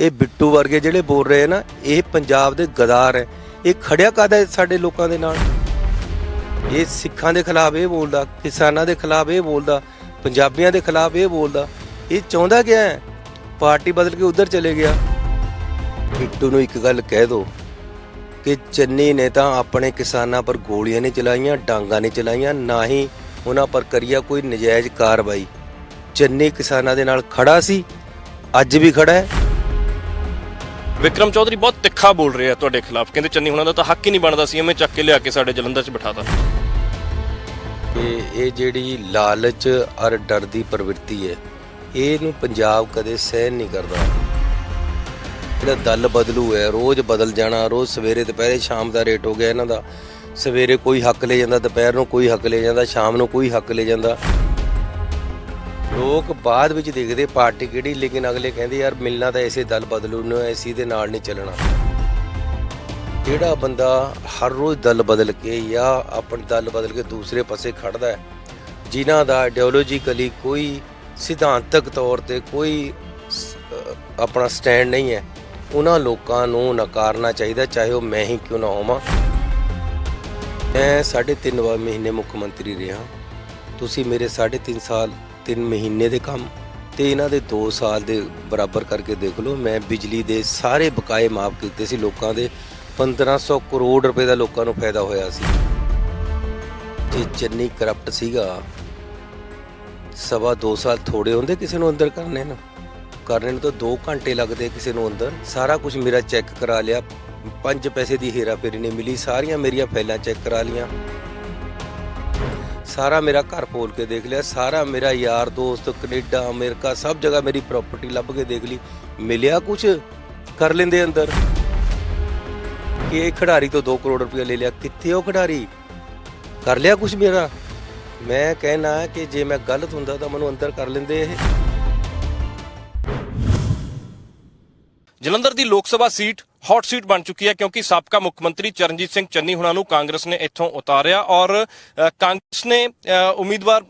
ਇਹ ਬਿੱਟੂ ਵਰਗੇ ਜਿਹੜੇ ਬੋਲ ਰਹੇ ਆ ਨਾ, ਇਹ ਪੰਜਾਬ ਦੇ ਗਦਾਰ ਹੈ। ਇਹ ਖੜਿਆ ਕਾਦਾ ਸਾਡੇ ਲੋਕਾਂ ਦੇ ਨਾਲ? ਇਹ ਸਿੱਖਾਂ ਦੇ ਖਿਲਾਫ ਇਹ ਬੋਲਦਾ, ਕਿਸਾਨਾਂ ਦੇ ਖਿਲਾਫ ਇਹ ਬੋਲਦਾ, ਪੰਜਾਬੀਆਂ ਦੇ ਖਿਲਾਫ ਇਹ ਬੋਲਦਾ। ਇਹ ਚਾਹੁੰਦਾ ਕਿਆ ਹੈ? ਪਾਰਟੀ ਬਦਲ ਕੇ ਉਧਰ ਚਲੇ ਗਿਆ। ਬਿੱਟੂ ਨੂੰ ਇੱਕ ਗੱਲ ਕਹਿ ਦੋ ਕਿ ਚੰਨੀ ਨੇ ਤਾਂ ਆਪਣੇ ਕਿਸਾਨਾਂ ਪਰ ਗੋਲੀਆਂ ਨਹੀਂ ਚਲਾਈਆਂ, ਡਾਂਗਾ ਨਹੀਂ ਚਲਾਈਆਂ, ਨਾ ਹੀ ਉਹਨਾਂ ਪਰ ਕਰੀਆ ਕੋਈ ਨਜਾਇਜ਼ ਕਾਰਵਾਈ। ਚੰਨੀ ਕਿਸਾਨਾਂ ਦੇ ਨਾਲ ਖੜਾ ਸੀ, ਅੱਜ ਵੀ ਖੜਾ ਹੈ। ਵਿਕਰਮ ਚੌਧਰੀ ਬਹੁਤ ਤਿੱਖਾ ਬੋਲ ਰਿਹਾ ਤੁਹਾਡੇ ਖਿਲਾਫ। ਕਹਿੰਦੇ ਚੰਨੀ ਹੁਣਾਂ ਦਾ ਤਾਂ ਹੱਕ ਹੀ ਨਹੀਂ ਬਣਦਾ ਸੀ, ਐਵੇਂ ਚੱਕ ਕੇ ਲਿਆ ਕੇ ਸਾਡੇ ਜਲੰਧਰ 'ਚ ਬਿਠਾਤਾ। ਕਿ ਇਹ ਜਿਹੜੀ ਲਾਲਚ ਔਰ ਡਰ ਦੀ ਪ੍ਰਵਿਰਤੀ ਹੈ, ਇਹਨੂੰ ਪੰਜਾਬ ਕਦੇ ਸਹਿਨ ਨਹੀਂ ਕਰਦਾ। ਜਿਹੜਾ ਦਲ ਬਦਲੂ ਹੈ, ਰੋਜ਼ ਬਦਲ ਜਾਣਾ, ਰੋਜ਼ ਸਵੇਰੇ ਦੁਪਹਿਰੇ ਸ਼ਾਮ ਦਾ ਰੇਟ ਹੋ ਗਿਆ ਇਹਨਾਂ ਦਾ। ਸਵੇਰੇ ਕੋਈ ਹੱਕ ਲੈ ਜਾਂਦਾ, ਦੁਪਹਿਰ ਨੂੰ ਕੋਈ ਹੱਕ ਲੈ ਜਾਂਦਾ, ਸ਼ਾਮ ਨੂੰ ਕੋਈ ਹੱਕ ਲੈ ਜਾਂਦਾ। ਲੋਕ ਬਾਅਦ ਵਿੱਚ ਦੇਖਦੇ ਪਾਰਟੀ ਕਿਹੜੀ, ਲੇਕਿਨ ਅਗਲੇ ਕਹਿੰਦੇ, ਯਾਰ, ਮਿਲਣਾ ਤਾਂ ਐਸੇ ਦਲ ਬਦਲੂ ਨੂੰ, ਐਸੀ ਦੇ ਨਾਲ ਨਹੀਂ ਚੱਲਣਾ। ਜਿਹੜਾ ਬੰਦਾ ਹਰ ਰੋਜ਼ ਦਲ ਬਦਲ ਕੇ ਜਾਂ ਆਪਣੀ ਦਲ ਬਦਲ ਕੇ ਦੂਸਰੇ ਪਾਸੇ ਖੜਦਾ ਹੈ, ਜਿਨ੍ਹਾਂ ਦਾ ਆਈਡੀਓਲੋਜੀਕਲੀ ਕੋਈ ਸਿਧਾਂਤਕ ਤੌਰ ਤੇ ਕੋਈ ਆਪਣਾ ਸਟੈਂਡ ਨਹੀਂ ਹੈ, ਉਹਨਾਂ ਲੋਕਾਂ ਨੂੰ ਨਕਾਰਨਾ ਚਾਹੀਦਾ, ਚਾਹੇ ਉਹ ਮੈਂ ਹੀ ਕਿਉਂ ਨਾ ਹੋਵਾਂ। ਮੈਂ ਸਾਢੇ ਤਿੰਨ ਵਾਰ ਮਹੀਨੇ ਮੁੱਖ ਮੰਤਰੀ ਰਿਹਾ। ਤੁਸੀਂ ਮੇਰੇ ਸਾਢੇ ਤਿੰਨ ਸਾਲ 3 ਮਹੀਨੇ ਦੇ ਕੰਮ ਤੇ ਇਹਨਾਂ ਦੇ 2 ਸਾਲ ਦੇ ਬਰਾਬਰ ਕਰਕੇ ਦੇਖ ਲਓ, ਮੈਂ ਬਿਜਲੀ ਦੇ ਸਾਰੇ ਬਕਾਏ ਮਾਫ ਕੀਤੇ ਸੀ ਲੋਕਾਂ ਦੇ। 1500 ਕਰੋੜ ਰੁਪਏ ਦਾ ਲੋਕਾਂ ਨੂੰ ਫਾਇਦਾ ਹੋਇਆ ਸੀ। ਜੇ ਚੰਨੀ ਕਰਪਟ ਸੀਗਾ, ਸਵਾ 2 ਸਾਲ ਥੋੜੇ ਹੁੰਦੇ ਕਿਸੇ ਨੂੰ ਅੰਦਰ ਕਰਨੇ ਨੂੰ। ਕਰਨੇ ਨੂੰ ਤਾਂ 2 ਘੰਟੇ ਲੱਗਦੇ ਕਿਸੇ ਨੂੰ ਅੰਦਰ। ਸਾਰਾ ਕੁਝ ਮੇਰਾ ਚੈੱਕ ਕਰਾ ਲਿਆ। 5 ਪੈਸੇ ਦੀ ਹੇਰਾ ਫੇਰੀ ਨਹੀਂ ਮਿਲੀ, ਸਾਰੀਆਂ ਮੇਰੀਆਂ ਫਾਈਲਾਂ ਚੈੱਕ ਕਰਾ ਲੀਆਂ ਸਾਰਾ ਮੇਰਾ ਘਰ ਫੋਲ ਕੇ ਦੇਖ ਲਿਆ, ਸਾਰਾ ਮੇਰਾ ਯਾਰ ਦੋਸਤ, ਕੈਨੇਡਾ, ਅਮਰੀਕਾ, ਸਭ ਜਗ੍ਹਾ ਮੇਰੀ ਪ੍ਰਾਪਰਟੀ ਲੱਭ ਕੇ ਦੇਖ ਲਈ। ਮਿਲਿਆ ਕੁਝ ਕਰ ਲੈਂਦੇ ਅੰਦਰ। ਕਿ ਇਹ ਖਿਡਾਰੀ ਤੋਂ 2 ਕਰੋੜ ਰੁਪਏ ਲੈ ਲਿਆ। ਕਿੱਥੇ ਉਹ ਖਿਡਾਰੀ? ਕਰ ਲਿਆ ਕੁਝ ਮੇਰਾ? ਮੈਂ ਕਹਿਣਾ ਕਿ ਜੇ ਮੈਂ ਗਲਤ ਹੁੰਦਾ ਤਾਂ ਮੈਨੂੰ ਅੰਦਰ ਕਰ ਲੈਂਦੇ ਇਹ। ਜਲੰਧਰ ਦੀ ਲੋਕ ਸਭਾ ਸੀਟ ਹੌਟ ਸੀਟ ਬਣ ਚੁੱਕੀ ਹੈ ਕਿਉਂਕਿ ਸਾਬਕਾ ਮੁੱਖ ਮੰਤਰੀ ਚਰਨਜੀਤ ਸਿੰਘ ਚੰਨੀ ਹੁਣਾਂ ਨੂੰ ਕਾਂਗਰਸ ਨੇ ਇੱਥੋਂ ਉਤਾਰਿਆ ਔਰ ਕਾਂਗਰਸ ਨੇ ਉਮੀਦਵਾਰ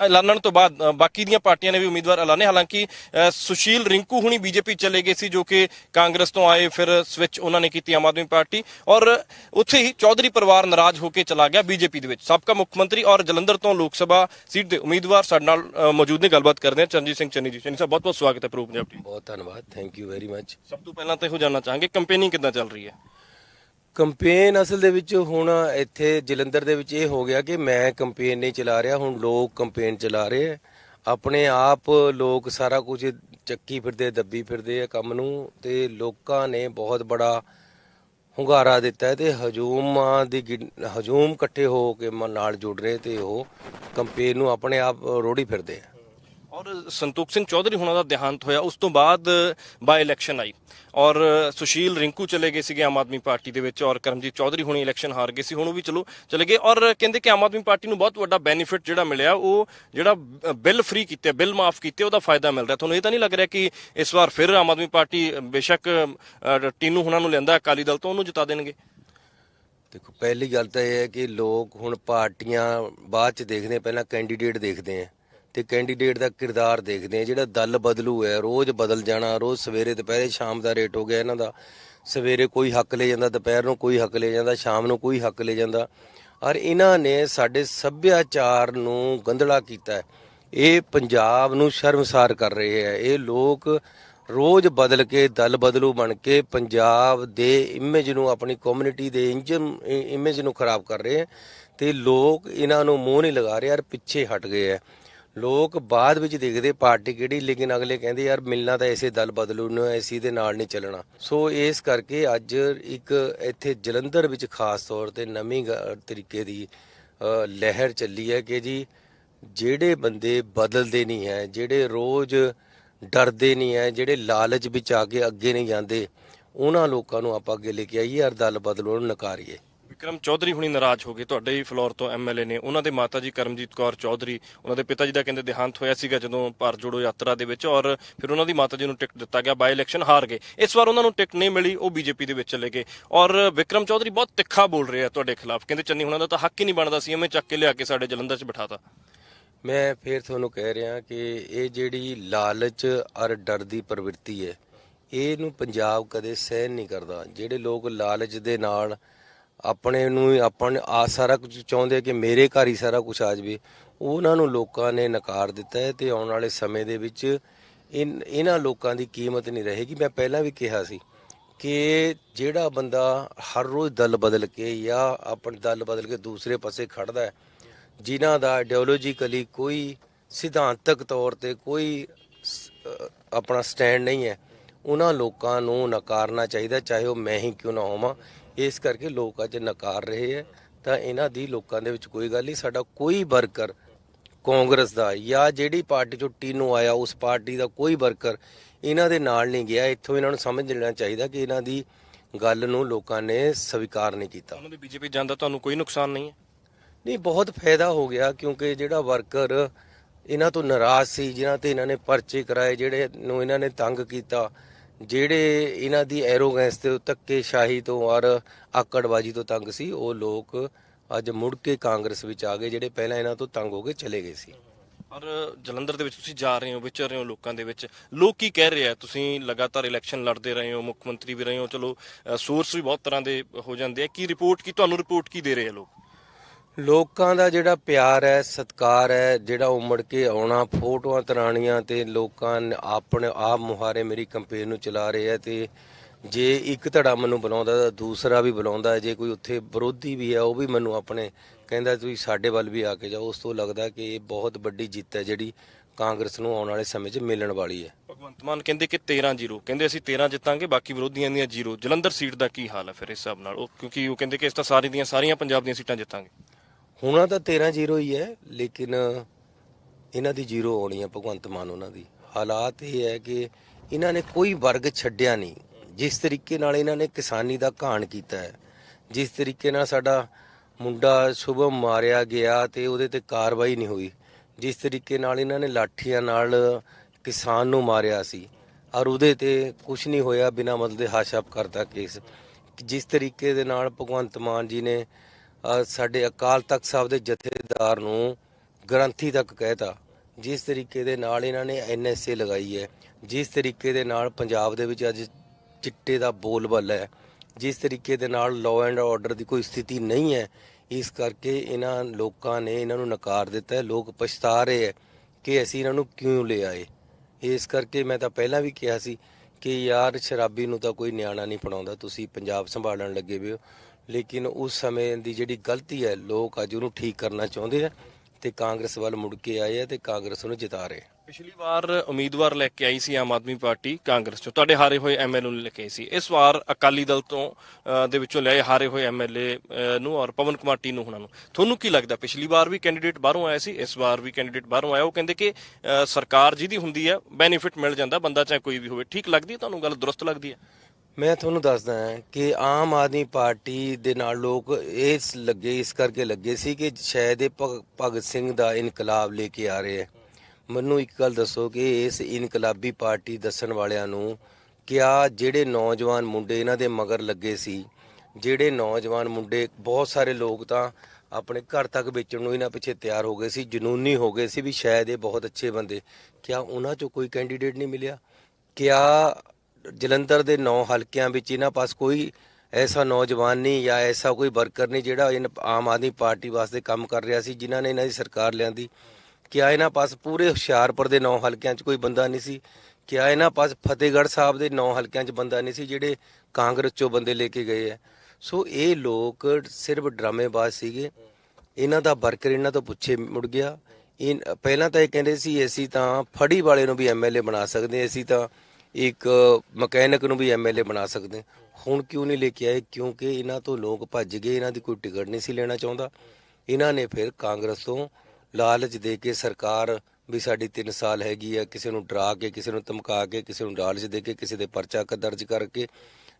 ਐਲਾਨਣ ਤੋਂ ਬਾਅਦ ਬਾਕੀ ਦੀਆਂ ਪਾਰਟੀਆਂ ਨੇ ਵੀ ਉਮੀਦਵਾਰ ਐਲਾਨੇ। ਹਾਲਾਂਕਿ ਸੁਸ਼ੀਲ ਰਿੰਕੂ ਹੁਣੀ ਬੀਜੇਪੀ ਚਲੇ ਗਏ ਸੀ ਜੋ ਕਿ ਕਾਂਗਰਸ ਤੋਂ ਆਏ ਫਿਰ ਸਵਿਚ ਉਹਨਾਂ ਨੇ ਕੀਤੀ ਆਮ ਆਦਮੀ ਪਾਰਟੀ ਔਰ ਉੱਥੇ ਹੀ ਚੌਧਰੀ ਪਰਿਵਾਰ ਨਾਰਾਜ਼ ਹੋ ਕੇ ਚਲਾ ਗਿਆ ਬੀਜੇਪੀ ਦੇ ਵਿੱਚ। ਸਾਬਕਾ ਮੁੱਖ ਮੰਤਰੀ ਔਰ ਜਲੰਧਰ ਤੋਂ ਲੋਕ ਸਭਾ ਸੀਟ ਦੇ ਉਮੀਦਵਾਰ ਸਾਡੇ ਨਾਲ ਮੌਜੂਦ ਨੇ। ਗੱਲਬਾਤ ਕਰਦੇ ਹਾਂ ਚਰਨਜੀਤ ਸਿੰਘ ਚੰਨੀ ਜੀ। ਚੰਨੀ ਸਾਹਿਬ ਬਹੁਤ ਬਹੁਤ ਸਵਾਗਤ ਹੈ ਪ੍ਰੂਫ ਪੰਜਾਬ ਟੀਵੀ ਬਹੁਤ ਧੰਨਵਾਦ। ਥੈਂਕ ਯੂ ਵੈਰੀ ਮੱਚ ਸਭ ਤੋਂ ਪਹਿਲਾਂ ਤਾਂ ਇਹੋ ਜਾਨਣਾ ਚਾਹਾਂਗੇ ਕੰਪੇਨਿੰਗ ਕਿੱਦਾਂ ਚੱਲ ਰਹੀ ਹੈ? ਕੰਪੇਨ ਅਸਲ ਦੇ ਵਿੱਚ ਹੁਣ ਇੱਥੇ ਜਲੰਧਰ ਦੇ ਵਿੱਚ ਇਹ ਹੋ ਗਿਆ ਕਿ ਮੈਂ ਕੰਪੇਨ ਨਹੀਂ ਚਲਾ ਰਿਹਾ, ਹੁਣ ਲੋਕ ਕੰਪੇਨ ਚਲਾ ਰਹੇ ਆ ਆਪਣੇ ਆਪ ਲੋਕ ਸਾਰਾ ਕੁਝ ਚੱਕੀ ਫਿਰਦੇ, ਦੱਬੀ ਫਿਰਦੇ ਆ ਕੰਮ ਨੂੰ ਤੇ ਲੋਕਾਂ ਨੇ ਬਹੁਤ ਬੜਾ ਹੁੰਗਾਰਾ ਦਿੱਤਾ ਹੈ ਤੇ ਹਜੂਮਾਂ ਦੀ ਗਿਣ- ਹਜੂਮ ਇਕੱਠੇ ਹੋ ਕੇ ਨਾਲ ਜੁੜ ਰਹੇ ਤੇ ਉਹ ਕੰਪੇਨ ਨੂੰ ਆਪਣੇ ਆਪ ਰੋੜੀ ਫਿਰਦੇ ਆ। ਔਰ ਸੰਤੋਖ ਸਿੰਘ ਚੌਧਰੀ ਹੁਣਾਂ ਦਾ ਦੇਹਾਂਤ ਹੋਇਆ ਉਸ ਤੋਂ ਬਾਅਦ ਬਾਈ ਇਲੈਕਸ਼ਨ ਆਈ। ਔਰ ਸੁਸ਼ੀਲ ਰਿੰਕੂ ਚਲੇ ਗਏ ਸੀਗੇ ਆਮ ਆਦਮੀ ਪਾਰਟੀ ਦੇ ਵਿੱਚ ਔਰ ਕਰਮਜੀਤ ਚੌਧਰੀ ਹੁਣੀ ਇਲੈਕਸ਼ਨ ਹਾਰ ਗਏ ਸੀ ਹੁਣ ਉਹ ਵੀ ਚਲੋ ਚਲੇ ਗਏ ਔਰ ਕਹਿੰਦੇ ਕਿ ਆਮ ਆਦਮੀ ਪਾਰਟੀ ਨੂੰ ਬਹੁਤ ਵੱਡਾ ਬੈਨੀਫਿਟ ਜਿਹੜਾ ਮਿਲਿਆ ਉਹ ਜਿਹੜਾ ਬਿੱਲ ਫ੍ਰੀ ਕੀਤੇ ਬਿੱਲ ਮਾਫ ਕੀਤੇ ਉਹਦਾ ਫਾਇਦਾ ਮਿਲ ਰਿਹਾ। ਤੁਹਾਨੂੰ ਇਹ ਤਾਂ ਨਹੀਂ ਲੱਗ ਰਿਹਾ ਕਿ ਇਸ ਵਾਰ ਫਿਰ ਆਮ ਆਦਮੀ ਪਾਰਟੀ ਬੇਸ਼ੱਕ ਅ, ਟੀਨੂ ਹੁਣਾਂ ਨੂੰ ਲੈਂਦਾ ਅਕਾਲੀ ਦਲ ਤੋਂ ਉਹਨੂੰ ਜਿਤਾ ਦੇਣਗੇ? ਦੇਖੋ ਪਹਿਲੀ ਗੱਲ ਤਾਂ ਇਹ ਹੈ ਕਿ ਲੋਕ ਹੁਣ ਪਾਰਟੀਆਂ ਬਾਅਦ ਚ ਦੇਖਦੇ ਪਹਿਲਾਂ ਕੈਂਡੀਡੇਟ ਦੇਖਦੇ ਆ। ਤੇ ਕੈਂਡੀਡੇਟ ਦਾ ਕਿਰਦਾਰ ਦੇਖਦੇ ਆ ਜਿਹੜਾ ਦਲ ਬਦਲੂ ਹੈ, ਰੋਜ਼ ਬਦਲ ਜਾਣਾ, ਰੋਜ਼ ਸਵੇਰੇ ਦੁਪਹਿਰੇ ਸ਼ਾਮ ਦਾ ਰੇਟ ਹੋ ਗਿਆ ਇਹਨਾਂ ਦਾ। ਸਵੇਰੇ ਕੋਈ ਹੱਕ ਲੈ ਜਾਂਦਾ, ਦੁਪਹਿਰ ਨੂੰ ਕੋਈ ਹੱਕ ਲੈ ਜਾਂਦਾ, ਸ਼ਾਮ ਨੂੰ ਕੋਈ ਹੱਕ ਲੈ ਜਾਂਦਾ। ਔਰ ਇਹਨਾਂ ਨੇ ਸਾਡੇ ਸੱਭਿਆਚਾਰ ਨੂੰ ਗੰਧਲਾ ਕੀਤਾ ਇਹ ਪੰਜਾਬ ਨੂੰ ਸ਼ਰਮਸਾਰ ਕਰ ਰਹੇ ਹੈ। ਇਹ ਲੋਕ ਰੋਜ਼ ਬਦਲ ਕੇ, ਦਲ ਬਦਲੂ ਬਣ ਕੇ ਪੰਜਾਬ ਦੇ ਇਮੇਜ ਨੂੰ, ਆਪਣੀ ਕਮਿਊਨਿਟੀ ਦੇ ਇੰਜਨ ਇਮੇਜ ਨੂੰ ਖਰਾਬ ਕਰ ਰਹੇ ਹੈ। ਤੇ ਲੋਕ ਇਹਨਾਂ ਨੂੰ ਮੂੰਹ ਨਹੀਂ ਲਗਾ ਰਹੇ ਯਾਰ ਪਿੱਛੇ ਹਟ ਗਏ ਹੈ। ਲੋਕ ਬਾਅਦ ਵਿੱਚ ਦੇਖਦੇ ਪਾਰਟੀ ਕਿਹੜੀ, ਲੇਕਿਨ ਅਗਲੇ ਕਹਿੰਦੇ ਯਾਰ ਮਿਲਣਾ ਤਾਂ ਐਸੇ ਦਲ ਬਦਲੂ ਨੂੰ ਐਸੀ ਦੇ ਨਾਲ ਨਹੀਂ ਚੱਲਣਾ। ਸੋ ਇਸ ਕਰਕੇ ਅੱਜ ਇੱਕ ਇੱਥੇ ਜਲੰਧਰ ਵਿੱਚ ਖਾਸ ਤੌਰ ਤੇ ਨਵੀਂ ਗ- ਤਰੀਕੇ ਦੀ ਲਹਿਰ ਚੱਲੀ ਹੈ ਕਿ ਜੀ ਜਿਹੜੇ ਬੰਦੇ ਬਦਲਦੇ ਨਹੀਂ ਹੈ, ਜਿਹੜੇ ਰੋਜ਼ ਡਰਦੇ ਨਹੀਂ ਹੈ, ਜਿਹੜੇ ਲਾਲਚ ਵਿੱਚ ਆ ਕੇ ਅੱਗੇ ਨਹੀਂ ਜਾਂਦੇ, ਉਹਨਾਂ ਲੋਕਾਂ ਨੂੰ ਆਪਾਂ ਅੱਗੇ ਲੈ ਕੇ ਆਈਏ, ਯਾਰ ਦਲ ਬਦਲੋ ਨੂੰ ਨਕਾਰੀਏ। ਵਿਕਰਮ ਚੌਧਰੀ ਹੁਣੀ ਨਾਰਾਜ਼ ਹੋ ਗਏ। ਤੁਹਾਡੇ ਹੀ ਫਲੋਰ ਤੋਂ ਐਮਐਲਏ ਨੇ। ਉਹਨਾਂ ਦੇ ਮਾਤਾ ਜੀ ਕਰਮਜੀਤ ਕੌਰ ਚੌਧਰੀ, ਉਹਨਾਂ ਦੇ ਪਿਤਾ ਜੀ ਦਾ ਕਹਿੰਦੇ ਦੇਹਾਂਤ ਹੋਇਆ ਸੀਗਾ ਜਦੋਂ ਭਾਰਤ ਜੋੜੋ ਯਾਤਰਾ ਦੇ ਵਿੱਚ ਔਰ ਫਿਰ ਉਹਨਾਂ ਦੀ ਮਾਤਾ ਜੀ ਨੂੰ ਟਿਕਟ ਦਿੱਤਾ ਗਿਆ। ਬਾਈ ਇਲੈਕਸ਼ਨ ਹਾਰ ਗਏ। ਇਸ ਵਾਰ ਉਹਨਾਂ ਨੂੰ ਟਿਕਟ ਨਹੀਂ ਮਿਲੀ, ਉਹ ਬੀਜੇਪੀ ਦੇ ਵਿੱਚ ਚਲੇ ਗਏ। ਔਰ ਵਿਕਰਮ ਚੌਧਰੀ ਬਹੁਤ ਤਿੱਖਾ ਬੋਲ ਰਹੇ ਆ ਤੁਹਾਡੇ ਖਿਲਾਫ। ਕਹਿੰਦੇ ਚੰਨੀ ਹੁਣਾਂ ਦਾ ਤਾਂ ਹੱਕ ਹੀ ਨਹੀਂ ਬਣਦਾ ਸੀ, ਐਵੇਂ ਚੱਕ ਕੇ ਲਿਆ ਕੇ ਸਾਡੇ ਜਲੰਧਰ 'ਚ ਬਿਠਾਤਾ। ਮੈਂ ਫੇਰ ਤੁਹਾਨੂੰ ਕਹਿ ਰਿਹਾ ਕਿ ਇਹ ਜਿਹੜੀ ਲਾਲਚ ਔਰ ਡਰ ਦੀ ਪ੍ਰਵਿਰਤੀ ਹੈ, ਇਹਨੂੰ ਪੰਜਾਬ ਕਦੇ ਸਹਿਣ ਨਹੀਂ ਕਰਦਾ। ਜਿਹੜੇ ਲੋਕ ਲਾਲਚ ਦੇ ਨਾਲ ਆਪਣੇ ਨੂੰ ਹੀ ਆਪਾਂ ਆ ਸਾਰਾ ਕੁਝ ਚਾਹੁੰਦੇ ਕਿ ਮੇਰੇ ਘਰ ਹੀ ਸਾਰਾ ਕੁਝ ਆ ਜਾਵੇ। ਉਹਨਾਂ ਨੂੰ ਲੋਕਾਂ ਨੇ ਨਕਾਰ ਦਿੱਤਾ ਹੈ ਤੇ ਆਉਣ ਵਾਲੇ ਸਮੇਂ ਦੇ ਵਿੱਚ ਇਨ- ਇਹਨਾਂ ਲੋਕਾਂ ਦੀ ਕੀਮਤ ਨਹੀਂ ਰਹੇਗੀ। ਮੈਂ ਪਹਿਲਾਂ ਵੀ ਕਿਹਾ ਸੀ ਕਿ ਜਿਹੜਾ ਬੰਦਾ ਹਰ ਰੋਜ਼ ਦਲ ਬਦਲ ਕੇ ਜਾਂ ਆਪਣਾ ਦਲ ਬਦਲ ਕੇ ਦੂਸਰੇ ਪਾਸੇ ਖੜਦਾ ਹੈ, ਜਿਨ੍ਹਾਂ ਦਾ ਆਈਡੀਓਲੋਜੀਕਲੀ ਕੋਈ ਸਿਧਾਂਤਕ ਤੌਰ ਤੇ ਕੋਈ ਆਪਣਾ ਸਟੈਂਡ ਨਹੀਂ ਹੈ, ਉਹਨਾਂ ਲੋਕਾਂ ਨੂੰ ਨਕਾਰਨਾ ਚਾਹੀਦਾ, ਚਾਹੇ ਉਹ ਮੈਂ ਹੀ ਕਿਉਂ ਨਾ ਹੋਵਾਂ। ਇਸ ਕਰਕੇ ਲੋਕ ਅੱਜ ਨਕਾਰ ਰਹੇ ਹੈ ਤਾਂ ਇਹਨਾਂ ਦੀ ਲੋਕਾਂ ਦੇ ਵਿੱਚ ਕੋਈ ਗੱਲ ਨਹੀਂ ਸਾਡਾ ਕੋਈ ਵਰਕਰ ਕਾਂਗਰਸ ਦਾ ਜਾਂ ਜਿਹੜੀ ਪਾਰਟੀ ਚੋਂ ਟੀਨੋ ਆਇਆ ਉਸ ਪਾਰਟੀ ਦਾ ਕੋਈ ਵਰਕਰ ਇਹਨਾਂ ਦੇ ਨਾਲ ਨਹੀਂ ਗਿਆ। ਇੱਥੋਂ ਇਹਨਾਂ ਨੂੰ ਸਮਝ ਲੈਣਾ ਚਾਹੀਦਾ ਕਿ ਇਹਨਾਂ ਦੀ ਗੱਲ ਨੂੰ ਲੋਕਾਂ ਨੇ ਸਵੀਕਾਰ ਨਹੀਂ ਕੀਤਾ। ਉਹਨਾਂ ਦੇ ਬੀਜੇਪੀ ਜਾਣ ਦਾ ਤੁਹਾਨੂੰ ਕੋਈ ਨੁਕਸਾਨ ਨਹੀਂ ਹੈ? ਨਹੀਂ ਬਹੁਤ ਫਾਇਦਾ ਹੋ ਗਿਆ ਕਿਉਂਕਿ ਜਿਹੜਾ ਵਰਕਰ ਇਹਨਾਂ ਤੋਂ ਨਾਰਾਜ਼ ਸੀ ਜਿਨ੍ਹਾਂ ਤੇ ਇਹਨਾਂ ਨੇ ਪਰਚੇ ਕਰਾਏ ਜਿਹੜੇ ਨੂੰ ਇਹਨਾਂ ਨੇ ਤੰਗ ਕੀਤਾ ਜਿਹੜੇ ਇਹਨਾਂ ਦੀ ਐਰੋਗੈਂਸ ਤੇ ਧੱਕੇ ਸ਼ਾਹੀ ਤੋਂ ਔਰ ਆਕੜਬਾਜੀ ਤੋਂ ਤੰਗ ਸੀ, ਉਹ ਲੋਕ ਅੱਜ ਮੁੜ ਕੇ ਕਾਂਗਰਸ ਵਿੱਚ ਆ ਗਏ, ਜਿਹੜੇ ਪਹਿਲਾਂ ਇਹਨਾਂ ਤੋਂ ਤੰਗ ਹੋ ਕੇ ਚਲੇ ਗਏ ਸੀ। ਔਰ ਜਲੰਧਰ ਦੇ ਵਿੱਚ ਤੁਸੀਂ ਜਾ ਰਹੇ ਹੋ, ਵਿਚਰ ਰਹੇ ਹੋ ਲੋਕਾਂ ਦੇ ਵਿੱਚ। ਲੋਕ ਕੀ ਕਹਿ ਰਹੇ ਆ? ਤੁਸੀਂ ਲਗਾਤਾਰ ਇਲੈਕਸ਼ਨ ਲੜਦੇ ਰਹੇ ਹੋ, ਮੁੱਖ ਮੰਤਰੀ ਵੀ ਰਹੇ ਹੋ, ਚਲੋ ਸੋਰਸ ਵੀ ਬਹੁਤ ਤਰ੍ਹਾਂ ਦੇ ਹੋ ਜਾਂਦੇ ਆ। ਕੀ ਰਿਪੋਰਟ ਕੀ ਤੁਹਾਨੂੰ ਰਿਪੋਰਟ ਕੀ ਦੇ ਰਹੇ ਆ ਲੋਕ? ਲੋਕਾਂ ਦਾ ਜਿਹੜਾ ਪਿਆਰ ਹੈ, ਸਤਿਕਾਰ ਹੈ, ਜਿਹੜਾ ਉਮੜ ਕੇ ਆਉਣਾ, ਫੋਟੋਆਂ ਤਰਾਣੀਆਂ ਤੇ ਲੋਕਾਂ ਨੇ ਆਪਣੇ ਆਪ ਮੁਹਾਰੇ ਮੇਰੀ ਕੰਪੇਨ ਨੂੰ ਚਲਾ ਰਹੇ ਹੈ ਤੇ ਜੇ ਇੱਕ ਧੜਾ ਮੈਨੂੰ ਬੁਲਾਉਂਦਾ ਤਾਂ ਦੂਸਰਾ ਵੀ ਬੁਲਾਉਂਦਾ ਜੇ ਕੋਈ ਉੱਥੇ ਵਿਰੋਧੀ ਵੀ ਹੈ, ਉਹ ਵੀ ਮੈਨੂੰ ਆਪਣੇ ਕਹਿੰਦਾ ਤੁਸੀਂ ਸਾਡੇ ਵੱਲ ਵੀ ਆ ਕੇ ਜਾਓ। ਉਸ ਤੋਂ ਲੱਗਦਾ ਕਿ ਇਹ ਬਹੁਤ ਵੱਡੀ ਜਿੱਤ ਹੈ ਜਿਹੜੀ ਕਾਂਗਰਸ ਨੂੰ ਆਉਣ ਵਾਲੇ ਸਮੇਂ 'ਚ ਮਿਲਣ ਵਾਲੀ ਹੈ। ਭਗਵੰਤ ਮਾਨ ਕਹਿੰਦੇ ਕਿ 13 ਜ਼ੀਰੋ। ਕਹਿੰਦੇ ਅਸੀਂ 13 ਜਿੱਤਾਂਗੇ, ਬਾਕੀ ਵਿਰੋਧੀਆਂ ਦੀਆਂ ਜ਼ੀਰੋ। ਜਲੰਧਰ ਸੀਟ ਦਾ ਕੀ ਹਾਲ ਹੈ ਫਿਰ ਇਸ ਹਿਸਾਬ ਨਾਲ? ਉਹ ਕਿਉਂਕਿ ਉਹ ਕਹਿੰਦੇ ਕਿ ਇਸ ਤਾਂ ਸਾਰੀ ਦੀਆਂ ਸਾਰੀਆਂ ਪੰਜਾਬ ਦੀਆਂ ਸੀਟਾਂ ਜਿੱਤਾਂਗੇ। ਹੁਣਾ ਤਾਂ 13 ਜ਼ੀਰੋ ਹੀ ਹੈ, ਲੇਕਿਨ ਇਹਨਾਂ ਦੀ ਜ਼ੀਰੋ ਆਉਣੀ ਹੈ ਭਗਵੰਤ ਮਾਨ ਉਹਨਾਂ ਦੀ। ਹਾਲਾਤ ਇਹ ਹੈ ਕਿ ਇਹਨਾਂ ਨੇ ਕੋਈ ਵਰਗ ਛੱਡਿਆ ਨਹੀਂ। ਜਿਸ ਤਰੀਕੇ ਨਾਲ ਇਹਨਾਂ ਨੇ ਕਿਸਾਨੀ ਦਾ ਘਾਣ ਕੀਤਾ ਹੈ, ਜਿਸ ਤਰੀਕੇ ਨਾਲ ਸਾਡਾ ਮੁੰਡਾ ਸ਼ੁਭਮ ਮਾਰਿਆ ਗਿਆ ਤੇ ਉਹਦੇ ਤੇ ਕਾਰਵਾਈ ਨਹੀਂ ਹੋਈ, ਜਿਸ ਤਰੀਕੇ ਨਾਲ ਇਹਨਾਂ ਨੇ ਲਾਠੀਆਂ ਨਾਲ ਕਿਸਾਨ ਨੂੰ ਮਾਰਿਆ ਸੀ, ਔਰ ਉਹਦੇ ਤੇ ਕੁਝ ਨਹੀਂ ਹੋਇਆ ਬਿਨਾਂ ਮਤਲਬ ਦੇ ਹਾਸ਼ਾਪ ਕਰਤਾ ਕੇਸ। ਜਿਸ ਤਰੀਕੇ ਦੇ ਨਾਲ ਭਗਵੰਤ ਮਾਨ ਜੀ ਨੇ ਸਾਡੇ ਅਕਾਲ ਤਖਤ ਸਾਹਿਬ ਦੇ ਜਥੇਦਾਰ ਨੂੰ ਗ੍ਰੰਥੀ ਤੱਕ ਕਹਿਤਾ, ਜਿਸ ਤਰੀਕੇ ਦੇ ਨਾਲ ਇਹਨਾਂ ਨੇ ਐਨਐਸਏ ਲਗਾਈ ਹੈ, ਜਿਸ ਤਰੀਕੇ ਦੇ ਨਾਲ ਪੰਜਾਬ ਦੇ ਵਿੱਚ ਅੱਜ ਚਿੱਟੇ ਦਾ ਬੋਲਬਾਲਾ ਹੈ, ਜਿਸ ਤਰੀਕੇ ਦੇ ਨਾਲ ਲਾਅ ਐਂਡ ਆਰਡਰ ਦੀ ਕੋਈ ਸਥਿਤੀ ਨਹੀਂ ਹੈ, ਇਸ ਕਰਕੇ ਇਹਨਾਂ ਲੋਕਾਂ ਨੇ ਇਹਨਾਂ ਨੂੰ ਨਕਾਰ ਦਿੱਤਾ ਹੈ, ਲੋਕ ਪਛਤਾ ਰਹੇ ਹੈ ਕਿ ਅਸੀਂ ਇਹਨਾਂ ਨੂੰ ਕਿਉਂ ਲੈ ਆਏ। ਇਸ ਕਰਕੇ ਮੈਂ ਤਾਂ ਪਹਿਲਾਂ ਵੀ ਕਿਹਾ ਸੀ ਕਿ ਯਾਰ ਸ਼ਰਾਬੀ ਨੂੰ ਤਾਂ ਕੋਈ ਨਿਆਣਾ ਨਹੀਂ ਪੜਾਉਂਦਾ ਤੁਸੀਂ ਪੰਜਾਬ ਸੰਭਾਲਣ ਲੱਗੇ ਹੋਏ ਹੋ। ਲੇਕਿਨ ਉਸ ਸਮੇਂ ਦੀ ਜਿਹੜੀ ਗਲਤੀ ਹੈ, ਲੋਕ ਅੱਜ ਉਹਨੂੰ ਠੀਕ ਕਰਨਾ ਚਾਹੁੰਦੇ ਆ ਤੇ ਕਾਂਗਰਸ ਵੱਲ ਮੁੜ ਕੇ ਆਏ ਆ ਤੇ ਕਾਂਗਰਸ ਨੂੰ ਜਿਤਾ ਰਹੇ ਪਿਛਲੀ ਵਾਰ ਉਮੀਦਵਾਰ ਲੈ ਕੇ ਆਈ ਸੀ ਆਮ ਆਦਮੀ ਪਾਰਟੀ ਕਾਂਗਰਸ ਚੋਂ। ਤੁਹਾਡੇ ਹਾਰੇ ਹੋਏ ਐਮਐਲਏ ਨੂੰ ਲੈ ਕੇ ਆਈ ਸੀ। ਇਸ ਵਾਰ ਅਕਾਲੀ ਦਲ ਤੋਂ ਦੇ ਵਿੱਚੋਂ ਲਿਆਏ ਹਾਰੇ ਹੋਏ ਐਮਐਲਏ ਨੂੰ ਔਰ ਪਵਨ ਕੁਮਾਰ ਟੀਨੂ ਹੁਣਾਂ ਨੂੰ। ਤੁਹਾਨੂੰ ਕੀ ਲੱਗਦਾ, ਪਿਛਲੀ ਵਾਰ ਵੀ ਕੈਂਡੀਡੇਟ ਬਾਹਰੋਂ ਆਇਆ ਸੀ, ਇਸ ਵਾਰ ਵੀ ਕੈਂਡੀਡੇਟ ਬਾਹਰੋਂ ਆਇਆ ਉਹ ਕਹਿੰਦੇ ਕਿ ਸਰਕਾਰ ਜਿਹਦੀ ਹੁੰਦੀ ਹੈ, ਬੈਨੀਫਿਟ ਮਿਲ ਜਾਂਦਾ, ਬੰਦਾ ਚਾਹੇ ਕੋਈ ਵੀ ਹੋਵੇ। ਠੀਕ ਲੱਗਦੀ ਹੈ ਤੁਹਾਨੂੰ, ਗੱਲ ਦਰੁਸਤ ਲੱਗਦੀ ਹੈ? ਮੈਂ ਤੁਹਾਨੂੰ ਦੱਸਦਾ ਕਿ ਆਮ ਆਦਮੀ ਪਾਰਟੀ ਦੇ ਨਾਲ ਲੋਕ ਇਸ ਲੱਗੇ, ਇਸ ਕਰਕੇ ਲੱਗੇ ਸੀ ਕਿ ਸ਼ਾਇਦ ਇਹ ਭਗ- ਭਗਤ ਸਿੰਘ ਦਾ ਇਨਕਲਾਬ ਲੈ ਕੇ ਆ ਰਹੇ ਹੈ। ਮੈਨੂੰ ਇੱਕ ਗੱਲ ਦੱਸੋ ਕਿ ਇਸ ਇਨਕਲਾਬੀ ਪਾਰਟੀ ਦੱਸਣ ਵਾਲਿਆਂ ਨੂੰ ਕਿਆ ਜਿਹੜੇ ਨੌਜਵਾਨ ਮੁੰਡੇ ਇਹਨਾਂ ਦੇ ਮਗਰ ਲੱਗੇ ਸੀ, ਜਿਹੜੇ ਨੌਜਵਾਨ ਮੁੰਡੇ, ਬਹੁਤ ਸਾਰੇ ਲੋਕ ਤਾਂ ਆਪਣੇ ਘਰ ਤੱਕ ਵੇਚਣ ਨੂੰ ਇਹਨਾਂ ਪਿੱਛੇ ਤਿਆਰ ਹੋ ਗਏ ਸੀ, ਜਨੂਨੀ ਹੋ ਗਏ ਸੀ ਵੀ ਸ਼ਾਇਦ ਇਹ ਬਹੁਤ ਅੱਛੇ ਬੰਦੇ। ਕਿਆ ਉਹਨਾਂ ਚੋਂ ਕੋਈ ਕੈਂਡੀਡੇਟ ਨਹੀਂ ਮਿਲਿਆ? ਕਿਆ ਜਲੰਧਰ ਦੇ ਨੌ ਹਲਕਿਆਂ ਵਿੱਚ ਇਹਨਾਂ ਪਾਸ ਕੋਈ ਐਸਾ ਨੌਜਵਾਨ ਨਹੀਂ ਜਾਂ ਐਸਾ ਕੋਈ ਵਰਕਰ ਨਹੀਂ ਜਿਹੜਾ ਇਨ ਆਮ ਆਦਮੀ ਪਾਰਟੀ ਵਾਸਤੇ ਕੰਮ ਕਰ ਰਿਹਾ ਸੀ, ਜਿਨ੍ਹਾਂ ਨੇ ਇਹਨਾਂ ਦੀ ਸਰਕਾਰ ਲਿਆਂਦੀ। ਕਿਆ ਇਹਨਾਂ ਪਾਸ ਪੂਰੇ ਹੁਸ਼ਿਆਰਪੁਰ ਦੇ ਨੌ ਹਲਕਿਆਂ 'ਚ ਕੋਈ ਬੰਦਾ ਨਹੀਂ ਸੀ? ਕਿਆ ਇਹਨਾਂ ਪਾਸ ਫਤਿਹਗੜ੍ਹ ਸਾਹਿਬ ਦੇ ਨੌ ਹਲਕਿਆਂ 'ਚ ਬੰਦਾ ਨਹੀਂ ਸੀ ਜਿਹੜੇ ਕਾਂਗਰਸ 'ਚੋਂ ਬੰਦੇ ਲੈ ਕੇ ਗਏ ਆ? ਸੋ ਇਹ ਲੋਕ ਸਿਰਫ ਡਰਾਮੇਬਾਜ਼ ਸੀਗੇ। ਇਹਨਾਂ ਦਾ ਵਰਕਰ ਇਹਨਾਂ ਤੋਂ ਪੁੱਛੇ ਮੁੜ ਗਿਆ। ਇਹ ਪਹਿਲਾਂ ਤਾਂ ਇਹ ਕਹਿੰਦੇ ਸੀ, ਅਸੀਂ ਤਾਂ ਫੜੀ ਵਾਲੇ ਨੂੰ ਵੀ ਐਮਐਲਏ ਬਣਾ ਸਕਦੇ ਅਸੀਂ ਤਾਂ ਇੱਕ ਮਕੈਨਿਕ ਨੂੰ ਵੀ ਐਮਐਲਏ ਬਣਾ ਸਕਦੇ। ਹੁਣ ਕਿਉਂ ਨਹੀਂ ਲੈ ਕੇ ਆਏ? ਕਿਉਂਕਿ ਇਹਨਾਂ ਤੋਂ ਲੋਕ ਭੱਜ ਗਏ, ਇਹਨਾਂ ਦੀ ਕੋਈ ਟਿਕਟ ਨਹੀਂ ਸੀ ਲੈਣਾ ਚਾਹੁੰਦਾ। ਇਹਨਾਂ ਨੇ ਫਿਰ ਕਾਂਗਰਸ ਤੋਂ ਲਾਲਚ ਦੇ ਕੇ ਸਰਕਾਰ ਵੀ ਸਾਡੀ 3 ਸਾਲ ਹੈਗੀ ਆ, ਕਿਸੇ ਨੂੰ ਡਰਾ ਕੇ, ਕਿਸੇ ਨੂੰ ਧਮਕਾ ਕੇ, ਕਿਸੇ ਨੂੰ ਲਾਲਚ ਦੇ ਕੇ, ਕਿਸੇ ਦੇ ਪਰਚਾ ਦਰਜ ਕਰਕੇ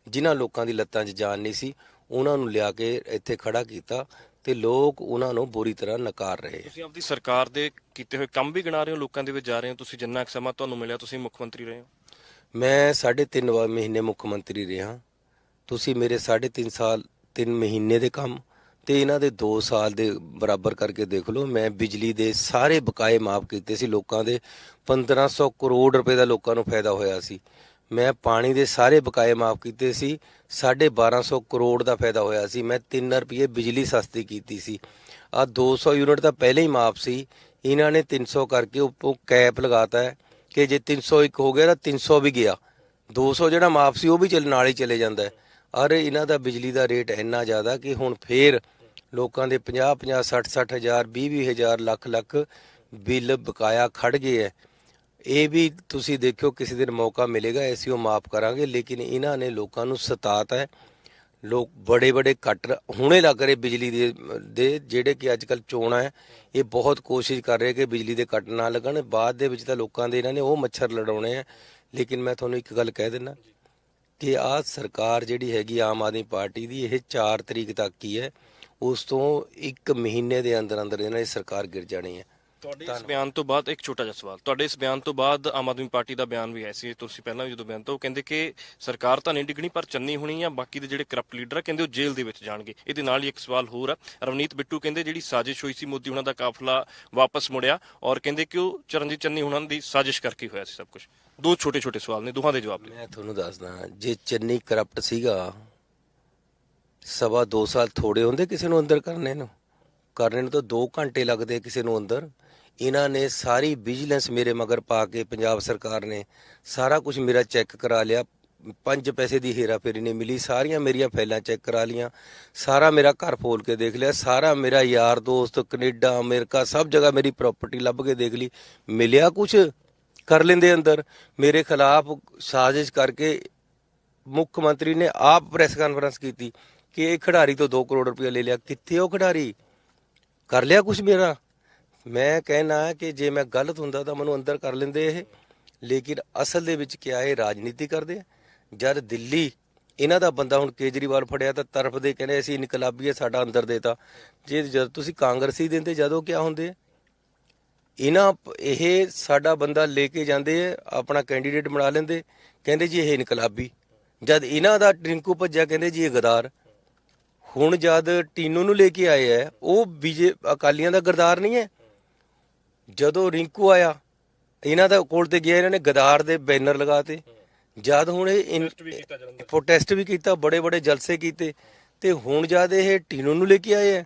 ਜਿਨ੍ਹਾਂ ਲੋਕਾਂ ਦੀ ਲੱਤਾਂ 'ਚ ਜਾਨ ਨਹੀਂ ਸੀ, ਉਹਨਾਂ ਨੂੰ ਲਿਆ ਕੇ ਇੱਥੇ ਖੜਾ ਕੀਤਾ ਤੇ ਲੋਕ ਉਹਨਾਂ ਨੂੰ ਬੁਰੀ ਤਰ੍ਹਾਂ ਨਕਾਰ ਰਹੇ ਤੁਸੀਂ ਆਪਦੀ ਸਰਕਾਰ ਦੇ ਕੀਤੇ ਹੋਏ ਕੰਮ ਵੀ ਗਿਣਾ ਰਹੇ ਹੋ? ਲੋਕਾਂ ਦੇ ਵਿੱਚ ਜਾ ਰਹੇ ਹੋ? ਤੁਸੀਂ ਜਿੰਨਾ ਕੁ ਸਮਾਂ ਤੁਹਾਨੂੰ ਮਿਲਿਆ, ਤੁਸੀਂ ਮੁੱਖ ਮੰਤਰੀ ਰਹੇ ਹੋ? ਮੈਂ ਸਾਢੇ ਤਿੰਨ ਵਾਰ ਮਹੀਨੇ ਮੁੱਖ ਮੰਤਰੀ ਰਿਹਾ। ਤੁਸੀਂ ਮੇਰੇ ਸਾਢੇ ਤਿੰਨ ਸਾਲ 3 ਮਹੀਨੇ ਦੇ ਕੰਮ ਤੇ ਇਹਨਾਂ ਦੇ 2 ਸਾਲ ਦੇ ਬਰਾਬਰ ਕਰਕੇ ਦੇਖ ਲਓ। ਮੈਂ ਬਿਜਲੀ ਦੇ ਸਾਰੇ ਬਕਾਏ ਮਾਫ ਕੀਤੇ ਸੀ। ਲੋਕਾਂ ਦੇ 1500 ਕਰੋੜ ਰੁਪਏ ਦਾ ਲੋਕਾਂ ਨੂੰ ਫਾਇਦਾ ਹੋਇਆ ਸੀ। ਮੈਂ ਪਾਣੀ ਦੇ ਸਾਰੇ ਬਕਾਏ ਮਾਫ ਕੀਤੇ ਸੀ। 1250 ਕਰੋੜ ਦਾ ਫਾਇਦਾ ਹੋਇਆ ਸੀ। ਮੈਂ 3 ਰੁਪਏ ਬਿਜਲੀ ਸਸਤੀ ਕੀਤੀ ਸੀ। ਆ 200 ਯੂਨਿਟ ਤਾਂ ਪਹਿਲੇ ਹੀ ਮਾਫ ਸੀ। ਇਹਨਾਂ ਨੇ 300 ਕਰਕੇ ਉੱਪਰ ਕੈਪ ਲਗਾਤਾ ਹੈ। ਕਿ ਜੇ 301 ਹੋ ਗਿਆ ਤਾਂ 300 ਵੀ ਗਿਆ। 200 ਜਿਹੜਾ ਮਾਫ ਸੀ, ਉਹ ਵੀ ਚੱਲ ਨਾਲ ਹੀ ਚਲੇ ਜਾਂਦਾ ਹੈ। ਇਹਨਾਂ ਦਾ ਬਿਜਲੀ ਦਾ ਰੇਟ ਇੰਨਾ ਜ਼ਿਆਦਾ ਕਿ ਹੁਣ ਫੇਰ ਲੋਕਾਂ ਦੇ 50 50 60 60 ਹਜ਼ਾਰ 20 20 ਹਜ਼ਾਰ, ਲੱਖ ਲੱਖ ਬਿੱਲ ਬਕਾਇਆ ਖੜ ਗਏ ਹੈ। ਇਹ ਵੀ ਤੁਸੀਂ ਦੇਖਿਓ, ਕਿਸੇ ਦਿਨ ਮੌਕਾ ਮਿਲੇਗਾ, ਅਸੀਂ ਉਹ ਮਾਫ ਕਰਾਂਗੇ, ਲੇਕਿਨ ਇਹਨਾਂ ਨੇ ਲੋਕਾਂ ਨੂੰ ਸਤਾਤਾ ਹੈ। ਲੋਕ ਬੜੇ ਬੜੇ ਕੱਟ ਹੁਣੇ ਲੱਗ ਰਹੇ ਬਿਜਲੀ ਦੇ ਦੇ ਜਿਹੜੇ ਕਿ ਅੱਜ ਕੱਲ ਚੋਣਾਂ ਹੈ, ਇਹ ਬਹੁਤ ਕੋਸ਼ਿਸ਼ ਕਰ ਰਹੇ ਕਿ ਬਿਜਲੀ ਦੇ ਕੱਟ ਨਾ ਲੱਗਣ। ਬਾਅਦ ਦੇ ਵਿੱਚ ਤਾਂ ਲੋਕਾਂ ਦੇ ਇਹਨਾਂ ਨੇ ਉਹ ਮੱਛਰ ਲੜਾਉਣੇ ਆ। ਲੇਕਿਨ ਮੈਂ ਤੁਹਾਨੂੰ ਇੱਕ ਗੱਲ ਕਹਿ ਦਿੰਦਾ ਕਿ ਆਹ ਸਰਕਾਰ ਜਿਹੜੀ ਹੈਗੀ ਆਮ ਆਦਮੀ ਪਾਰਟੀ ਦੀ, ਇਹ 4 ਤਰੀਕ ਤੱਕ ਹੀ ਹੈ। ਉਸ ਤੋਂ 1 ਮਹੀਨੇ ਦੇ ਅੰਦਰ ਅੰਦਰ ਇਹਨਾਂ ਦੀ ਸਰਕਾਰ ਗਿਰ ਜਾਣੀ ਹੈ। ਤੁਹਾਡੇ ਇਸ ਬਿਆਨ ਤੋਂ ਬਾਅਦ ਇੱਕ ਛੋਟਾ ਜਿਹਾ ਸਵਾਲ। ਤੁਹਾਡੇ ਇਸ ਬਿਆਨ ਤੋਂ ਬਾਅਦ ਆਮ ਆਦਮੀ ਪਾਰਟੀ ਦਾ ਬਿਆਨ ਵੀ ਹੈ ਸੀ ਤੁਸੀਂ ਪਹਿਲਾਂ ਵੀ ਜਦੋਂ ਬਿਆਨ ਤੋਂ ਉਹ ਕਹਿੰਦੇ ਕਿ ਸਰਕਾਰ ਤਾਂ ਨਹੀਂ ਡਿੱਗਣੀ ਪਰ ਚੰਨੀ ਹੋਣੀ ਜਾਂ ਬਾਕੀ ਦੇ ਜਿਹੜੇ ਕਰਪਟ ਲੀਡਰ ਆ ਕਹਿੰਦੇ ਉਹ ਜੇਲ੍ਹ ਦੇ ਵਿੱਚ ਜਾਣਗੇ। ਇਹਦੇ ਨਾਲ ਹੀ ਇੱਕ ਸਵਾਲ ਹੋਰ ਆ। ਰਵਨੀਤ ਬਿੱਟੂ ਕਹਿੰਦੇ ਜਿਹੜੀ ਸਾਜ਼ਿਸ਼ ਹੋਈ ਸੀ ਮੋਦੀ ਹੁਣਾਂ ਦਾ ਕਾਫਲਾ ਵਾਪਸ ਮੁੜਿਆ ਔਰ ਕਹਿੰਦੇ ਕਿ ਉਹ ਚਰਨਜੀਤ ਚੰਨੀ ਹੁਣਾਂ ਦੀ ਸਾਜ਼ਿਸ਼ ਕਰਕੇ ਹੋਇਆ ਸੀ ਸਭ ਕੁਝ ਦੋ ਛੋਟੇ ਛੋਟੇ ਸਵਾਲ ਨੇ ਦੋਹਾਂ ਦੇ ਜਵਾਬ ਮੈਂ ਤੁਹਾਨੂੰ ਦੱਸਦਾ ਜੇ ਚੰਨੀ ਕਰਪਟ ਸੀਗਾ ਸਵਾ 2 ਸਾਲ ਥੋੜੇ ਹੁੰਦੇ ਕਿਸੇ ਨੂੰ ਅੰਦਰ ਕਰਨੇ ਨੂੰ? ਕਰਨੇ ਨੂੰ ਤਾਂ 2 ਘੰਟੇ ਲੱਗਦੇ ਕਿਸੇ ਨੂੰ ਅੰਦਰ। ਇਹਨਾਂ ਨੇ ਸਾਰੀ ਵਿਜੀਲੈਂਸ ਮੇਰੇ ਮਗਰ ਪਾ ਕੇ ਪੰਜਾਬ ਸਰਕਾਰ ਨੇ ਸਾਰਾ ਕੁਝ ਮੇਰਾ ਚੈੱਕ ਕਰਾ ਲਿਆ। ਪੰਜ ਪੈਸੇ ਦੀ ਹੇਰਾ ਫੇਰੀ ਨਹੀਂ ਮਿਲੀ, ਸਾਰੀਆਂ ਮੇਰੀਆਂ ਫਾਈਲਾਂ ਚੈੱਕ ਕਰਾ ਲੀਆਂ ਸਾਰਾ ਮੇਰਾ ਘਰ ਫੋਲ ਕੇ ਦੇਖ ਲਿਆ। ਸਾਰਾ ਮੇਰਾ ਯਾਰ ਦੋਸਤ, ਕੈਨੇਡਾ, ਅਮਰੀਕਾ, ਸਭ ਜਗ੍ਹਾ ਮੇਰੀ ਪ੍ਰਾਪਰਟੀ ਲੱਭ ਕੇ ਦੇਖ ਲਈ। ਮਿਲਿਆ ਕੁਝ ਕਰ ਲੈਂਦੇ ਅੰਦਰ। ਮੇਰੇ ਖਿਲਾਫ ਸਾਜ਼ਿਸ਼ ਕਰਕੇ ਮੁੱਖ ਮੰਤਰੀ ਨੇ ਆਪ ਪ੍ਰੈਸ ਕਾਨਫਰੰਸ ਕੀਤੀ ਕਿ ਇਹ ਖਿਡਾਰੀ ਤੋਂ 2 ਕਰੋੜ ਰੁਪਏ ਲੈ ਲਿਆ। ਕਿੱਥੇ ਉਹ ਖਿਡਾਰੀ? ਕਰ ਲਿਆ ਕੁਝ ਮੇਰਾ? ਮੈਂ ਕਹਿਣਾ ਕਿ ਜੇ ਮੈਂ ਗਲਤ ਹੁੰਦਾ ਤਾਂ ਮੈਨੂੰ ਅੰਦਰ ਕਰ ਲੈਂਦੇ ਇਹ। ਲੇਕਿਨ ਅਸਲ ਦੇ ਵਿੱਚ ਕਿਆ ਇਹ ਰਾਜਨੀਤੀ ਕਰਦੇ ਆ? ਜਦ ਦਿੱਲੀ ਇਹਨਾਂ ਦਾ ਬੰਦਾ ਹੁਣ ਕੇਜਰੀਵਾਲ ਫੜਿਆ ਤਾਂ ਤਰਫਦੇ ਕਹਿੰਦੇ ਅਸੀਂ ਇਨਕਲਾਬੀ ਹੈ ਸਾਡਾ ਅੰਦਰ ਦੇਤਾ। ਜੇ ਜਦ ਤੁਸੀਂ ਕਾਂਗਰਸੀ ਦਿੰਦੇ ਜਦੋਂ ਕਿਆ ਹੁੰਦੇ ਆ? ਇਹਨਾਂ ਇਹ ਸਾਡਾ ਬੰਦਾ ਲੈ ਕੇ ਜਾਂਦੇ ਆ, ਆਪਣਾ ਕੈਂਡੀਡੇਟ ਬਣਾ ਲੈਂਦੇ। ਕਹਿੰਦੇ ਜੀ ਇਹ ਇਨਕਲਾਬੀ। ਜਦ ਇਹਨਾਂ ਦਾ ਟਿੰਕੂ ਭੱਜਿਆ ਕਹਿੰਦੇ ਜੀ ਇਹ ਗਦਾਰ। ਹੁਣ ਜਦ ਟੀਨੂ ਨੂੰ ਲੈ ਕੇ ਆਏ ਆ ਉਹ ਬੀਜੇ ਅਕਾਲੀਆਂ ਦਾ ਗਰਦਾਰ ਨਹੀਂ ਹੈ। ਜਦੋਂ ਰਿੰਕੂ ਆਇਆ ਇਹਨਾਂ ਦਾ ਕੋਲ ਤੇ ਗਿਆ ਇਹਨਾਂ ਨੇ ਗਦਾਰ ਦੇ ਬੈਨਰ ਲਗਾਤੇ। ਜਦ ਹੁਣ ਇਹ ਪ੍ਰੋਟੈਸਟ ਵੀ ਕੀਤਾ ਬੜੇ ਬੜੇ ਜਲਸੇ ਕੀਤੇ। ਤੇ ਹੁਣ ਜਦ ਇਹ ਟੀਨੂ ਨੂੰ ਲੈ ਕੇ ਆਏ ਆ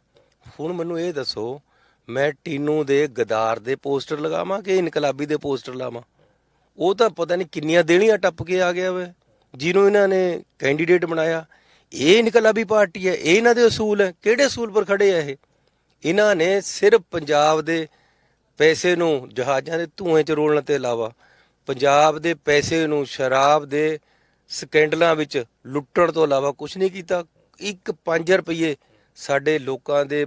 ਹੁਣ ਮੈਨੂੰ ਇਹ ਦੱਸੋ ਮੈਂ ਟੀਨੂ ਦੇ ਗਦਾਰ ਦੇ ਪੋਸਟਰ ਲਗਾਵਾਂ ਕਿ ਇਨਕਲਾਬੀ ਦੇ ਪੋਸਟਰ ਲਾਵਾਂ? ਉਹ ਤਾਂ ਪਤਾ ਨਹੀਂ ਕਿੰਨੀਆਂ ਦੇਣੀਆਂ ਟੱਪ ਕੇ ਆ ਗਿਆ ਵੇ। ਜਿਹਨੂੰ ਇਹਨਾਂ ਨੇ ਕੈਂਡੀਡੇਟ ਬਣਾਇਆ। ਇਹ ਇਨਕਲਾਬੀ ਪਾਰਟੀ ਹੈ ਇਹ ਇਹਨਾਂ ਦੇ ਅਸੂਲ ਹੈ। ਕਿਹੜੇ ਅਸੂਲ ਪਰ ਖੜੇ ਆ ਇਹ? ਇਹਨਾਂ ਨੇ ਸਿਰਫ ਪੰਜਾਬ ਦੇ ਪੈਸੇ ਨੂੰ ਜਹਾਜ਼ਾਂ ਦੇ ਧੂਏ ਚ ਰੋਲਣ ਤੇ ਇਲਾਵਾ ਪੰਜਾਬ ਦੇ ਪੈਸੇ ਨੂੰ ਸ਼ਰਾਬ ਦੇ ਸਕੈਂਡਲਾਂ ਵਿੱਚ ਲੁੱਟਣ ਤੋਂ ਇਲਾਵਾ ਕੁਝ ਨਹੀਂ ਕੀਤਾ। ਇੱਕ 5 ਰੁਪਏ ਸਾਡੇ ਲੋਕਾਂ ਦੇ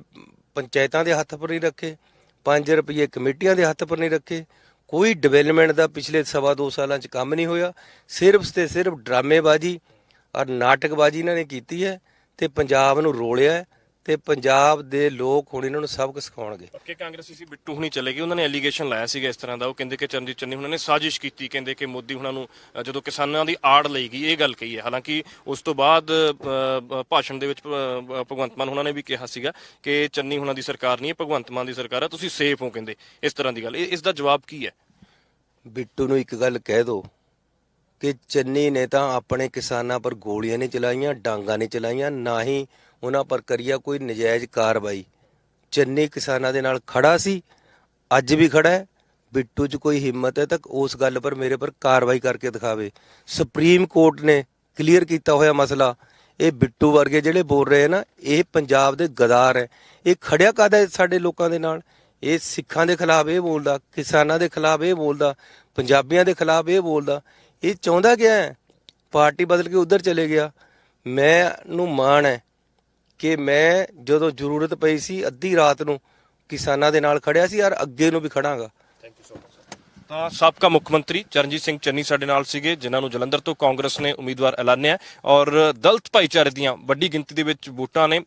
ਪੰਚਾਇਤਾਂ ਦੇ ਹੱਥ ਪਰ ਨਹੀਂ ਰੱਖੇ। 5 ਰੁਪਏ ਕਮੇਟੀਆਂ ਦੇ ਹੱਥ ਪਰ ਨਹੀਂ ਰੱਖੇ। ਕੋਈ ਡਿਵੈਲਪਮੈਂਟ ਦਾ ਪਿਛਲੇ ਸਵਾ ਦੋ ਸਾਲਾਂ 'ਚ ਕੰਮ ਨਹੀਂ ਹੋਇਆ। ਸਿਰਫ ਤੇ ਸਿਰਫ ਡਰਾਮੇਬਾਜ਼ੀ ਔਰ ਨਾਟਕਬਾਜ਼ੀ ਇਹਨਾਂ ਨੇ ਕੀਤੀ ਹੈ ਤੇ ਪੰਜਾਬ ਨੂੰ ਰੋਲਿਆ ਤੇ ਪੰਜਾਬ ਦੇ ਲੋਕ ਹੁਣ ਇਹਨਾਂ ਨੂੰ ਸਬਕ ਸਿਖਾਉਣਗੇ। ਕਿ ਕਾਂਗਰਸੀ ਸੀ ਬਿੱਟੂ ਹੁਣੀ ਚਲੇ ਗਏ। ਉਹਨਾਂ ਨੇ ਐਲੀਗੇਸ਼ਨ ਲਾਇਆ ਸੀਗਾ ਇਸ ਤਰ੍ਹਾਂ ਦਾ। ਉਹ ਕਹਿੰਦੇ ਕਿ ਚਰਨਜੀਤ ਚੰਨੀ ਹੁਣਾਂ ਨੇ ਸਾਜ਼ਿਸ਼ ਕੀਤੀ ਕਹਿੰਦੇ ਕਿ ਮੋਦੀ ਹੁਣਾਂ ਨੂੰ ਜਦੋਂ ਕਿਸਾਨਾਂ ਦੀ ਆੜ ਲਈ ਗਈ ਇਹ ਗੱਲ ਕਹੀ ਹੈ। ਹਾਲਾਂਕਿ ਉਸ ਤੋਂ ਬਾਅਦ ਭਾਸ਼ਣ ਦੇ ਵਿੱਚ ਭਗਵੰਤ ਮਾਨ ਹੁਣਾਂ ਨੇ ਵੀ ਕਿਹਾ ਸੀਗਾ ਕਿ ਚੰਨੀ ਹੁਣਾਂ ਦੀ ਸਰਕਾਰ ਨਹੀਂ ਹੈ ਭਗਵੰਤ ਮਾਨ ਦੀ ਸਰਕਾਰ ਹੈ ਤੁਸੀਂ ਸੇਫ ਹੋ ਕਹਿੰਦੇ ਇਸ ਤਰ੍ਹਾਂ ਦੀ ਗੱਲ। ਇਸ ਦਾ ਜਵਾਬ ਕੀ ਹੈ? ਬਿੱਟੂ ਨੂੰ ਇੱਕ ਗੱਲ ਕਹਿ ਦੋ ਕਿ ਚੰਨੀ ਨੇ ਤਾਂ ਆਪਣੇ ਕਿਸਾਨਾਂ ਪਰ ਗੋਲੀਆਂ ਨਹੀਂ ਚਲਾਈਆਂ ਡਾਂਗਾ ਨਹੀਂ ਚਲਾਈਆਂ ਨਾ ਹੀ ਉਹਨਾਂ ਪਰ ਕਰੀਆ ਕੋਈ ਨਜਾਇਜ਼ ਕਾਰਵਾਈ। ਚੰਨੀ ਕਿਸਾਨਾਂ ਦੇ ਨਾਲ ਖੜਾ ਸੀ। ਅੱਜ ਵੀ ਖੜਾ ਹੈ। ਬਿੱਟੂ 'ਚ ਕੋਈ ਹਿੰਮਤ ਹੈ ਤਾਂ ਉਸ ਗੱਲ ਪਰ ਮੇਰੇ ਪਰ ਕਾਰਵਾਈ ਕਰਕੇ ਦਿਖਾਵੇ। ਸੁਪਰੀਮ ਕੋਰਟ ਨੇ ਕਲੀਅਰ ਕੀਤਾ ਹੋਇਆ ਮਸਲਾ। ਇਹ ਬਿੱਟੂ ਵਰਗੇ ਜਿਹੜੇ ਬੋਲ ਰਹੇ ਨਾ, ਇਹ ਪੰਜਾਬ ਦੇ ਗਦਾਰ ਹੈ। ਇਹ ਖੜਿਆ ਕਾਦਾ ਸਾਡੇ ਲੋਕਾਂ ਦੇ ਨਾਲ? ਇਹ ਸਿੱਖਾਂ ਦੇ ਖਿਲਾਫ ਇਹ ਬੋਲਦਾ, ਕਿਸਾਨਾਂ ਦੇ ਖਿਲਾਫ ਇਹ ਬੋਲਦਾ, ਪੰਜਾਬੀਆਂ ਦੇ ਖਿਲਾਫ ਇਹ ਬੋਲਦਾ। ਇਹ ਚਾਹੁੰਦਾ ਕਿਆ ਹੈ? ਪਾਰਟੀ ਬਦਲ ਕੇ ਉਧਰ ਚਲੇ ਗਿਆ। ਮੈਂ ਨੂੰ ਮਾਣ ਹੈ ਕਿ ਮੈਂ ਜਦੋਂ ਜ਼ਰੂਰਤ ਪਈ ਸੀ ਅੱਧੀ ਰਾਤ ਨੂੰ ਕਿਸਾਨਾਂ ਦੇ ਨਾਲ ਖੜਿਆ ਸੀ, ਯਾਰ ਅੱਗੇ ਨੂੰ ਵੀ ਖੜਾਂਗਾ। ਤਾਂ ਸਾਬਕਾ ਮੁੱਖ ਮੰਤਰੀ ਚਰਨਜੀਤ ਸਿੰਘ ਚੰਨੀ ਸਾਡੇ ਨਾਲ ਸੀਗੇ, ਜਿਨ੍ਹਾਂ ਨੂੰ ਜਲੰਧਰ ਤੋਂ ਕਾਂਗਰਸ ਨੇ ਉਮੀਦਵਾਰ ਐਲਾਨਿਆ ਔਰ ਦਲਤ ਭਾਈਚਾਰੇ ਦੀਆਂ ਵੱਡੀ ਗਿਣਤੀ ਦੇ ਵਿੱਚ ਵੋਟਾਂ ਨੇ।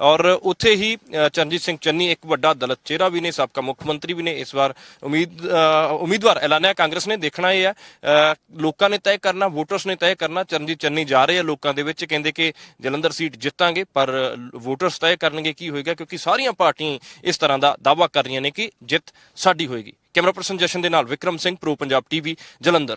ਔਰ ਉੱਥੇ ਹੀ ਚਰਨਜੀਤ ਸਿੰਘ ਚੰਨੀ ਇੱਕ ਵੱਡਾ ਦਲਤ ਚਿਹਰਾ ਵੀ ਨੇ, ਸਾਬਕਾ ਮੁੱਖ ਮੰਤਰੀ ਵੀ ਨੇ, ਇਸ ਵਾਰ ਉਮੀਦ ਉਮੀਦਵਾਰ ਐਲਾਨਿਆ ਕਾਂਗਰਸ ਨੇ ਦੇਖਣਾ ਇਹ ਹੈ ਲੋਕਾਂ ਨੇ ਤੈਅ ਕਰਨਾ, ਵੋਟਰਸ ਨੇ ਤੈਅ ਕਰਨਾ, ਚਰਨਜੀਤ ਚੰਨੀ ਜਾ ਰਹੇ ਆ ਲੋਕਾਂ ਦੇ ਵਿੱਚ। ਕਹਿੰਦੇ ਕਿ ਜਲੰਧਰ ਸੀਟ ਜਿੱਤਾਂਗੇ, ਪਰ ਵੋਟਰਸ ਤੈਅ ਕਰਨਗੇ ਕੀ ਹੋਏਗਾ, ਕਿਉਂਕਿ ਸਾਰੀਆਂ ਪਾਰਟੀਆਂ ਇਸ ਤਰ੍ਹਾਂ ਦਾ ਦਾਅਵਾ ਕਰ ਰਹੀਆਂ ਨੇ ਕਿ ਜਿੱਤ ਸਾਡੀ ਹੋਏਗੀ। ਕੈਮਰਾ ਪਰਸਨ ਜਸ਼ਨ ਦੇ ਨਾਲ ਵਿਕਰਮ ਸਿੰਘ ਪ੍ਰੋ ਪੰਜਾਬ ਟੀਵੀ ਜਲੰਧਰ।